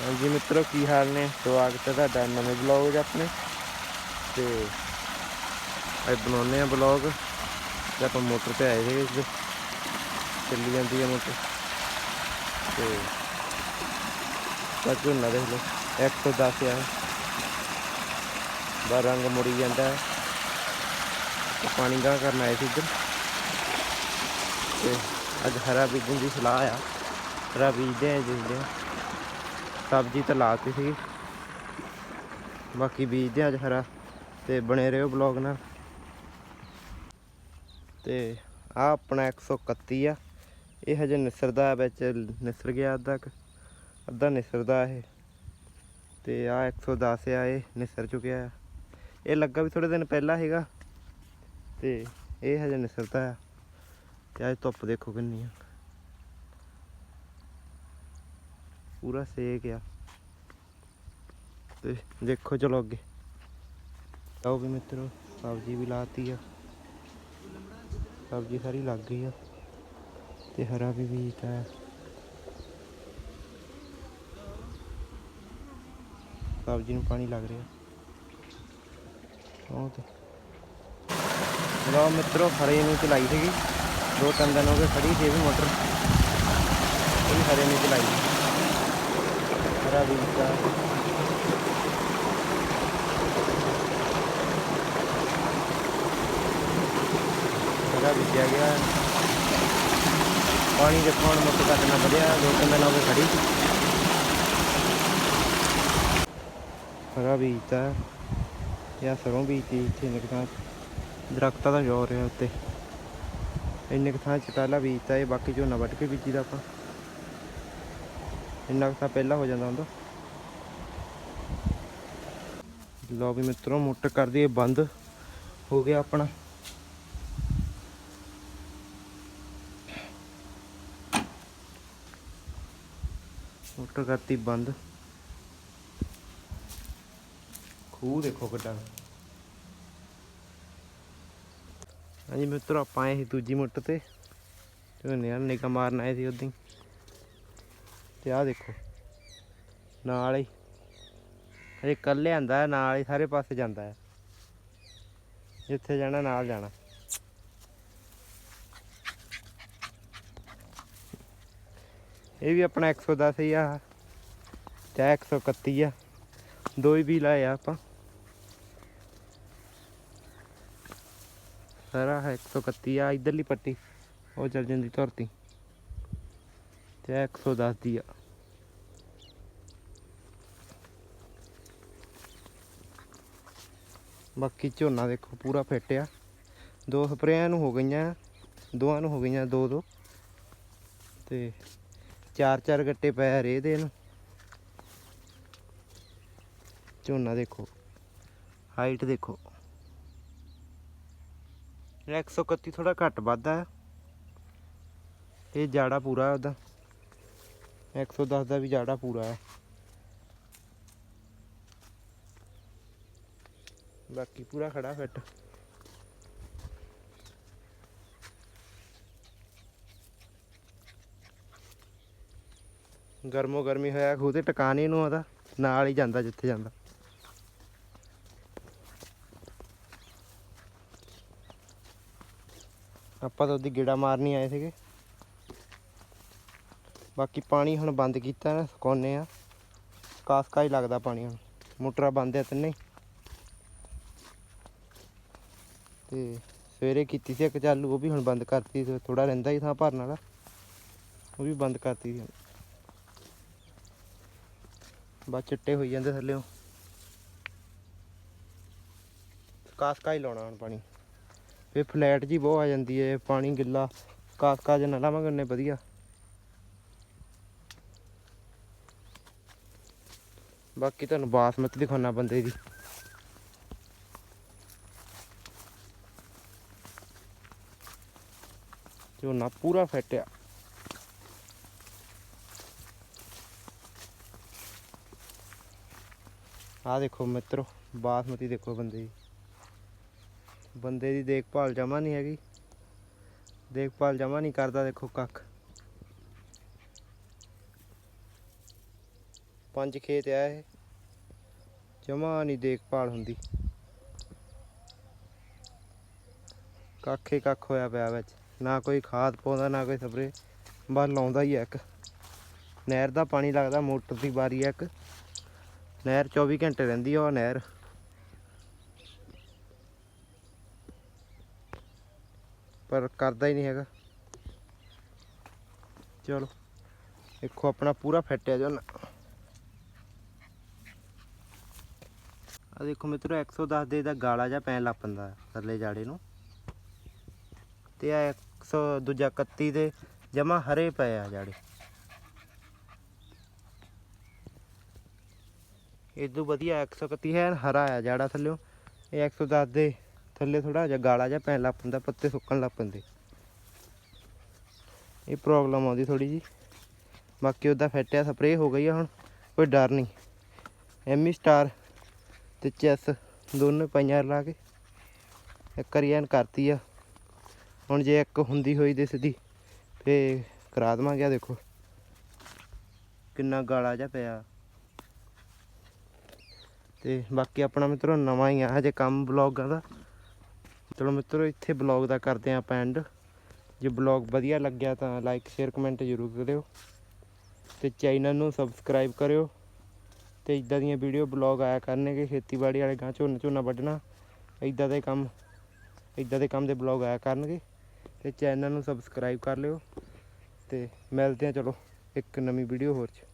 ਹਾਂਜੀ ਮਿੱਤਰੋ, ਕੀ ਹਾਲ ਨੇ? ਸਵਾਗਤ ਹੈ ਤੁਹਾਡਾ ਨਵੇਂ ਬਲੌਗ 'ਚ ਆਪਣੇ। ਤੇ ਅੱਜ ਬਣਾਉਂਦੇ ਆ ਬਲੌਗ ਤੇ ਆਪਾਂ ਮੋਟਰ ਤੇ ਆਏ ਸੀਗੇ ਇੱਧਰ ਚੱਲੀ ਜਾਂਦੀ ਹੈ ਮੋਟਰ। ਤੇ ਤਾਂ ਝੋਨਾ ਦੇਖ ਲਓ 110 ਆ। ਦਾ ਰੰਗ ਮੁੜੀ ਜਾਂਦਾ ਹੈ। ਪਾਣੀ ਗਾਹ ਕਰਨ ਆਏ ਸੀ ਇੱਧਰ। ਤੇ ਅੱਜ ਹਰਾ ਬੀਜਣ ਦੀ ਸਲਾਹ ਆ। ਹਰਾ ਬੀਜਦੇ ਆ ਜਿਸਦੇ ਸਬਜ਼ੀ ਤਾਂ ਲਾਤੀ ਸੀ ਬਾਕੀ ਬੀਜਦੇ ਆ ਅੱਜ ਹਰਾ ਤੇ ਬਣੇ ਰਹੋ ਬਲੌਗ ਨਾਲ। ਤੇ ਆ ਆਪਣਾ 131 ਆ। ਇਹ ਹਜੇ ਨਿਸਰਦਾ ਵਿੱਚ ਨਿਸਰ ਗਿਆ ਅੱਧਾ ਕੁ, ਅੱਧਾ ਨਿਸਰਦਾ ਇਹ। ਤੇ ਆ 110 ਆ, ਇਹ ਨਿਸਰ ਚੁੱਕਿਆ ਆ। ਇਹ ਲੱਗਾ ਵੀ ਥੋੜੇ ਦਿਨ ਪਹਿਲਾਂ ਹੈਗਾ ਤੇ ਇਹ ਹਜੇ ਨਿਸਰਦਾ ਆ। ਤੇ ਅੱਜ ਧੁੱਪ ਦੇਖੋ ਕਿੰਨੀ ਆ। ਪੂਰਾ ਸੇਕ ਆ। ਤੇ ਦੇਖੋ ਚਲੋ ਅੱਗੇ। ਆਓ ਵੀ ਮਿੱਤਰੋ, ਸਬਜ਼ੀ ਵੀ ਲਾਤੀ ਆ। ਸਬਜ਼ੀ ਸਾਰੀ ਲੱਗ ਗਈ ਆ ਤੇ ਹਰਾ ਵੀ ਬੀਜਤਾ ਹੈ। ਸਬਜ਼ੀ ਨੂੰ ਪਾਣੀ ਲੱਗ ਰਿਹਾ। ਉਹ ਤੇ। ਲਓ ਮਿੱਤਰੋ, ਹਰੇ ਨੂੰ ਚਲਾਈ ਸੀਗੀ। ਦੋ ਤਿੰਨ ਦਿਨ ਹੋ ਗਏ ਖੜੀ ਸੀ ਵੀ ਮੋਟਰ। ਇਹ ਹਰੇ ਨੂੰ ਚਲਾਈ ਸੀ ਹਰਾ ਬੀਜਤਾ ਹਰਾ ਬੀਜਿਆ ਗਿਆ। ਪਾਣੀ ਦੇਖੋ ਹੁਣ ਮੁੱਕ ਕੱਟਣਾ ਵਧਿਆ, ਦੋ ਤਿੰਨ ਦਿਨ ਹੋ ਗਏ ਖੜੀ। ਹਰਾ ਬੀਜਤਾ। ਜਾਂ ਸਰੋਂ ਬੀਜਤੀ ਇੱਥੇ ਇੰਨੇ ਦਰਖਤਾਂ ਦਾ ਜ਼ੋਰ ਹੈ ਉੱਤੇ। ਇੰਨੇ ਕੁ ਥਾਂ ਚ ਪਹਿਲਾਂ ਬੀਜਤਾ ਇਹ, ਬਾਕੀ ਝੋਨਾ ਵੱਢ ਕੇ ਬੀਜੀ ਆਪਾਂ। ਇੰਨਾ ਕੁ ਤਾਂ ਪਹਿਲਾਂ ਹੋ ਜਾਂਦਾ ਹੁੰਦਾ। ਲਓ ਵੀ ਮਿੱਤਰੋ, ਮੋਟਰ ਕਰ ਦਈਏ ਬੰਦ। ਹੋ ਗਿਆ ਆਪਣਾ। ਮੋਟਰ ਕਰਤੀ ਬੰਦ। ਖੂਹ ਦੇਖੋ ਕਿੱਡਾ। ਹਾਂਜੀ ਮਿੱਤਰੋ, ਆਪਾਂ ਆਏ ਸੀ ਦੂਜੀ ਮੋਟਰ ਤੇ। ਝੋਨੇ ਨਾਲ ਨਿਕਾ ਮਾਰਨ ਆਏ ਸੀ ਉਦੋਂ ਹੀ। ਤੇ ਆਹ ਦੇਖੋ। ਨਾਲ ਹੀ। ਹਜੇ ਕੱਲ ਲਿਆਂਦਾ ਨਾਲ ਹੀ ਸਾਰੇ ਪਾਸੇ ਜਾਂਦਾ ਹੈ। ਜਿੱਥੇ ਜਾਣਾ, ਨਾਲ ਜਾਣਾ। ਇਹ ਵੀ ਆਪਣਾ 110 ਹੀ ਆ। ਚਾਹੇ 131 ਆ। ਦੋ ਹੀ ਵੀ ਲਾਏ ਆਪਾਂ। ਸਾਰਾ ਹੈ 131 ਆ ਇਧਰਲੀ ਪੱਟੀ। ਉਹ ਚੱਲ ਜਾਂਦੀ ਧਰਤੀ ਤੇ ਇਹ 110 ਦੀ ਆ ਬਾਕੀ ਝੋਨਾ ਦੇਖੋ, ਪੂਰਾ ਫਿੱਟ ਆ। ਦੋ ਸਪਰੇਆਂ ਨੂੰ ਹੋ ਗਈਆਂ ਦੋਵਾਂ ਨੂੰ ਹੋ ਗਈਆਂ ਦੋ ਦੋ। ਤੇ ਚਾਰ ਚਾਰ ਗੱਟੇ ਪਏ ਆ ਰੇਹ ਦੇ ਨੂੰ। ਝੋਨਾ ਦੇਖੋ ਹਾਈਟ ਦੇਖੋ। ਇਹ 131 ਥੋੜਾ ਘੱਟ ਵੱਧਦਾ। ਹੈ ਇਹ ਜਾੜਾ ਪੂਰਾ ਉਹਦਾ। 110 ਦਾ ਵੀ ਜਾੜਾ ਪੂਰਾ ਹੈ। ਬਾਕੀ ਪੂਰਾ ਖੜਾ ਫਿੱਟ। ਗਰਮੋ ਗਰਮੀ ਹੋਇਆ ਖੂਹ ਤੇ ਟਿਕਾਣੇ ਨੂੰ ਉਹਦਾ, ਨਾਲ ਹੀ ਜਾਂਦਾ ਜਿੱਥੇ ਜਾਂਦਾ। ਆਪਾਂ ਤਾਂ ਉਹਦੀ ਗੇੜਾ ਮਾਰਨੀ ਆਏ ਸੀਗੇ। ਬਾਕੀ ਪਾਣੀ ਹੁਣ ਬੰਦ ਕੀਤਾ ਨਾ, ਸੁਕਾਉਂਦੇ ਆ ਕਾਸਕਾ ਹੀ ਲੱਗਦਾ ਪਾਣੀ ਹੁਣ। ਮੋਟਰਾਂ ਬੰਦ ਆ ਤਿੰਨੇ। ਹੀ। ਤੇ ਸਵੇਰੇ ਕੀਤੀ ਸੀ ਇੱਕ ਚਾਲੂ, ਉਹ ਵੀ ਹੁਣ ਬੰਦ ਕਰਤੀ ਥੋੜਾ ਰਹਿੰਦਾ ਹੀ ਥਾਂ ਭਰਨ ਵਾਲਾ। ਉਹ ਵੀ ਬੰਦ ਕਰਤੀ ਸੀ ਬਸ ਚਿੱਟੇ ਹੋਈ ਜਾਂਦੇ ਥੱਲੇੋਂ ਕਾਸਕਾ ਹੀ ਲਾਉਣਾ ਹੁਣ ਪਾਣੀ। ਫੇ ਫਲੈਟ ਜੀ ਬਹੁਤ ਆ ਜਾਂਦੀ ਹੈ, ਪਾਣੀ ਗਿੱਲਾ। ਕਾਸਕਾ ਜਿਹਾ ਲਾਵਾਂਗੇ ਉਹਨੇ ਵਧੀਆ। ਬਾਕੀ ਤੁਹਾਨੂੰ ਬਾਸਮਤੀ ਦਿਖਾਉਣਾ ਬੰਦੇ ਦੀ। ਝੋਨਾ ਪੂਰਾ ਫਿੱਟ ਆ। ਆ ਦੇਖੋ ਮਿੱਤਰੋ, ਬਾਸਮਤੀ ਦੇਖੋ ਬੰਦੇ ਦੀ। ਬੰਦੇ ਦੀ ਦੇਖਭਾਲ ਜਮਾ ਨਹੀਂ ਹੈਗੀ। ਦੇਖਭਾਲ ਜਮਾ ਨਹੀਂ ਕਰਦਾ ਦੇਖੋ ਕੱਖ। ਪੰਜ ਖੇਤ ਆ ਇਹ। ਜਮਾ ਨਹੀਂ ਦੇਖਭਾਲ ਹੁੰਦੀ। ਕੱਖ ਹੀ ਕੱਖ ਹੋਇਆ ਪਿਆ ਵਿੱਚ। ਨਾ ਕੋਈ ਖਾਦ ਪਾਉਂਦਾ, ਨਾ ਕੋਈ ਸਪਰੇ ਬਸ ਲਾਉਂਦਾ ਹੀ ਆ ਇੱਕ। ਨਹਿਰ ਦਾ ਪਾਣੀ ਲੱਗਦਾ, ਮੋਟਰ ਦੀ ਵਾਰੀ ਆ ਇੱਕ। ਨਹਿਰ 24 ਘੰਟੇ ਰਹਿੰਦੀ ਆ ਉਹ ਨਹਿਰ। ਪਰ ਕਰਦਾ ਹੀ ਨਹੀਂ ਹੈਗਾ। ਚਲੋ। ਦੇਖੋ, ਆਪਣਾ ਪੂਰਾ ਫਿੱਟ ਹੈ ਝੋਨਾ ਆ ਦੇਖੋ ਮਿੱਤਰੋ 110 ਦੇ ਦਾ ਗਾਲਾ ਜਾਂ ਪੈਣ ਲੱਗ ਪੈਂਦਾ ਥੱਲੇ ਜਾੜੇ ਨੂੰ। ਤੇ ਆ 100 ਦੂਜਾ 31 ਦੇ ਜਮਾ ਹਰੇ ਪਏ ਆ ਜਾੜੇ। ਇਦੋਂ ਵਧੀਆ 131 ਹੈ, ਹਰਾ ਆ ਜਾੜਾ ਥੱਲਿਓ। ਇਹ 110 ਦੇ ਥੱਲੇ ਥੋੜਾ ਜਿਹਾ ਗਾਲਾ ਜਿਹਾ ਪੈਣ ਲੱਗ ਪੈਂਦਾ, ਪੱਤੇ ਸੁੱਕਣ ਲੱਗ ਪੈਂਦੇ। ਇਹ ਪ੍ਰੋਬਲਮ ਆਉਂਦੀ ਥੋੜੀ ਜੀ ਬਾਕੀ ਉਹਦਾ ਫੈਟਿਆ ਸਪਰੇਅ ਹੋ ਗਈ ਆ ਹੁਣ, ਕੋਈ ਡਰ ਨਹੀਂ। ਐਮੀ ਸਟਾਰ ਤੇ ਚੈਸ ਦੋਨੇ ਪਾਈਆਂ ਲਾ ਕੇ ਇੱਕ ਵਾਰੀ ਕਰਤੀ ਆ। ਹੁਣ ਜੇ ਇੱਕ ਹੁੰਦੀ ਹੋਈ ਦਿਸਦੀ ਫੇ ਕਰਾ ਦੇਵਾਂਗੇ ਆ ਦੇਖੋ। ਕਿੰਨਾ ਗਾਲਾ ਜਿਹਾ ਪਿਆ। ਤੇ ਬਾਕੀ ਆਪਣਾ ਮਿੱਤਰੋ ਨਵਾਂ ਹੀ ਆ, ਹਜੇ ਕੰਮ ਬਲੌਗਾਂ ਦਾ। ਚਲੋ ਮਿੱਤਰੋ, ਇੱਥੇ ਬਲੌਗ ਦਾ ਕਰਦੇ ਆਪਾਂ ਐਂਡ ਜੇ ਬਲੌਗ ਵਧੀਆ ਲੱਗਿਆ ਤਾਂ ਲਾਈਕ ਸ਼ੇਅਰ ਕਮੈਂਟ ਜ਼ਰੂਰ ਕਰਿਓ। ਤੇ ਚੈਨਲ ਨੂੰ ਸਬਸਕ੍ਰਾਈਬ ਕਰਿਓ। ਤੇ ਇਦਾਂ ਦੀਆਂ ਵੀਡੀਓ ਬਲੌਗ ਆਇਆ ਕਰਨਗੇ, ਖੇਤੀਬਾੜੀ ਵਾਲੇ ਗਾਂ ਝੋਨਾ ਝੋਨਾ ਵੱਢਣਾ, ਇਦਾਂ ਦੇ ਕੰਮ, ਇਦਾਂ ਦੇ ਕੰਮ ਦੇ ਬਲੌਗ ਆਇਆ ਕਰਨਗੇ ਤੇ ਚੈਨਲ ਨੂੰ ਸਬਸਕ੍ਰਾਈਬ ਕਰ ਲਿਓ ਤੇ ਮਿਲਦੇ ਆ ਚਲੋ ਇੱਕ ਨਵੀਂ ਵੀਡੀਓ ਹੋਰ ਚ।